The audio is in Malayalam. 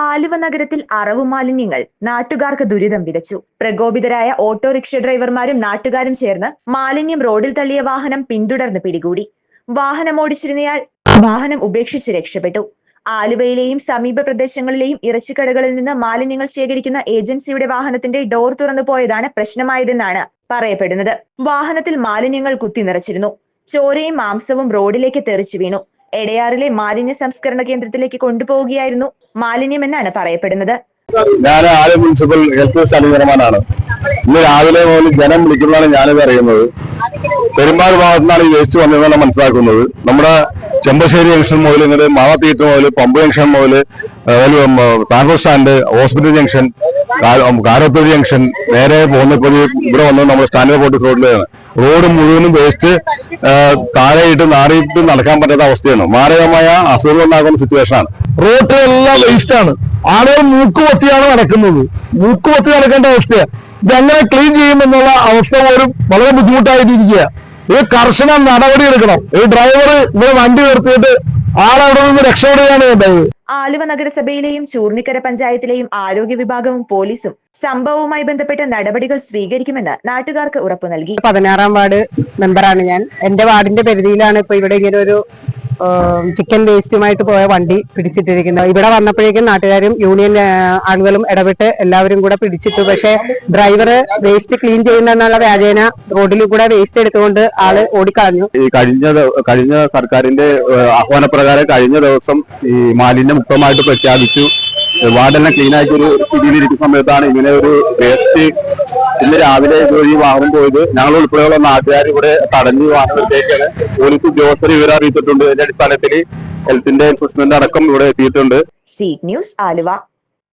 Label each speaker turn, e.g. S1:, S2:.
S1: ആലുവ നഗരത്തിൽ അറവു മാലിന്യങ്ങൾ നാട്ടുകാർക്ക് ദുരിതം വിതച്ചു. പ്രകോപിതരായ ഓട്ടോറിക്ഷ ഡ്രൈവർമാരും നാട്ടുകാരും ചേർന്ന് മാലിന്യം റോഡിൽ തള്ളിയ വാഹനം പിന്തുടർന്ന് പിടികൂടി. വാഹനം ഓടിച്ചിരുന്നയാൾ വാഹനം ഉപേക്ഷിച്ച് രക്ഷപ്പെട്ടു. ആലുവയിലെയും സമീപ പ്രദേശങ്ങളിലെയും ഇറച്ചിക്കടകളിൽ നിന്ന് മാലിന്യങ്ങൾ ശേഖരിക്കുന്ന ഏജൻസിയുടെ വാഹനത്തിന്റെ ഡോർ തുറന്നു പോയതാണ് പ്രശ്നമായതെന്നാണ് പറയപ്പെടുന്നത്. വാഹനത്തിൽ മാലിന്യങ്ങൾ കുത്തി നിറച്ചിരുന്നു. ചോരയും മാംസവും റോഡിലേക്ക് തെറിച്ചു വീണു. എടയാറിലെ മാലിന്യ സംസ്കരണ കേന്ദ്രത്തിലേക്ക് കൊണ്ടുപോവുകയായിരുന്നു മാലിന്യം എന്നാണ് പറയപ്പെടുന്നത്.
S2: ഞാൻ ആലു മുനിസിപ്പൽ ഹെൽത്ത് വേസ്റ്റ് അധികരമാനാണ് ഇന്ന് രാവിലെ മുതൽ ജനം വിളിക്കുന്നതാണ് ഞാനിത് അറിയുന്നത്. പെരുമ്പാട് ഭാഗത്തു നിന്നാണ് ഈ വേസ്റ്റ് വന്നതെന്നാണ് മനസ്സിലാക്കുന്നത്. നമ്മുടെ ചെമ്പശ്ശേരി ജംഗ്ഷൻ മുതൽ ഇങ്ങോട്ട് തിയേറ്റർ മുതൽ പമ്പ് ജംഗ്ഷൻ മുതൽ transport stand hospital junction Karathur junction നേരെ പോകുന്നപ്പോൾ ഇവിടെ വന്നത് നമ്മുടെ സ്റ്റാൻഡേർഡ് പോർട്ട് റോഡിലാണ്. റോഡ് മുഴുവനും വേസ്റ്റ് താഴെയിട്ട് നാറിയിട്ട് നടക്കാൻ പറ്റാത്ത അവസ്ഥയാണ്. മാരകമായ അസുഖം ഉണ്ടാക്കുന്ന സിറ്റുവേഷൻ ആണ്.
S3: റോട്ടിലെല്ലാം വേസ്റ്റ് ആണ്. ആളുകൾ മൂക്കുപൊത്തിയാണ് നടക്കുന്നത്. മൂക്കുപൊത്തി നടക്കേണ്ട അവസ്ഥയാണ് ഇതെങ്ങനെ ക്ലീൻ ചെയ്യുമെന്നുള്ള അവസ്ഥ പോലും വളരെ ബുദ്ധിമുട്ടായിട്ടിരിക്കുക ഇത് കർശന നടപടി എടുക്കണം. ഈ ഡ്രൈവർ ഇവിടെ വണ്ടി നിർത്തിയിട്ട് ആളവിടെ നിന്ന് രക്ഷപ്പെടുകയാണ് വേണ്ടത്.
S1: ആലുവ നഗരസഭയിലെയും ചൂർണിക്കര പഞ്ചായത്തിലെയും ആരോഗ്യ വിഭാഗവും പോലീസും സംഭവവുമായി ബന്ധപ്പെട്ട നടപടികൾ സ്വീകരിക്കുമെന്ന് നാട്ടുകാർക്ക് ഉറപ്പു നൽകി.
S4: പതിനാറാം വാർഡ് മെമ്പറാണ് ഞാൻ. എന്റെ വാർഡിന്റെ പരിധിയിലാണ് ഇപ്പൊ ഇവിടെ ഇങ്ങനെ ഒരു ചിക്കൻ വേസ്റ്റുമായിട്ട് പോയ വണ്ടി പിടിച്ചിട്ടിരിക്കുന്നത്. ഇവിടെ വന്നപ്പോഴേക്കും നാട്ടുകാരും യൂണിയൻ ആളുകളും ഇടപെട്ട് എല്ലാവരും കൂടെ പിടിച്ചിട്ടു. പക്ഷേ ഡ്രൈവർ വേസ്റ്റ് ക്ലീൻ ചെയ്യുന്നെന്നുള്ള വ്യാജേന റോഡിൽ കൂടെ വേസ്റ്റ് എടുത്തുകൊണ്ട് ആൾ ഓടിക്കളഞ്ഞു.
S2: ഈ കഴിഞ്ഞ കഴിഞ്ഞ സർക്കാരിന്റെ ആഹ്വാനപ്രകാരം കഴിഞ്ഞ ദിവസം ഈ മാലിന്യം മുക്തമായിട്ട് പ്രഖ്യാപിച്ചു. വാർഡെല്ലാം ക്ലീൻ ആക്കി ഒരു സ്ഥിതിയിലിരിക്കുന്ന സമയത്താണ് ഇങ്ങനെ ഒരു വേസ്റ്റ് ഇന്ന് രാവിലെ ഇതുവഴി വാഹനം പോയത്. ഞങ്ങൾ ഉൾപ്പെടെയുള്ള നാട്ടുകാർ ഇവിടെ തടഞ്ഞു വാഹനത്തേക്കാണ് പോലീസ് ഉദ്യോഗസ്ഥർ വിവരം അറിയിച്ചിട്ടുണ്ട്. ഇതിന്റെ അടിസ്ഥാനത്തിൽ ഹെൽത്തിന്റെ എൻഫോഴ്സ്മെന്റ് അടക്കം ഇവിടെ എത്തിയിട്ടുണ്ട്.
S1: Seat news Aluva.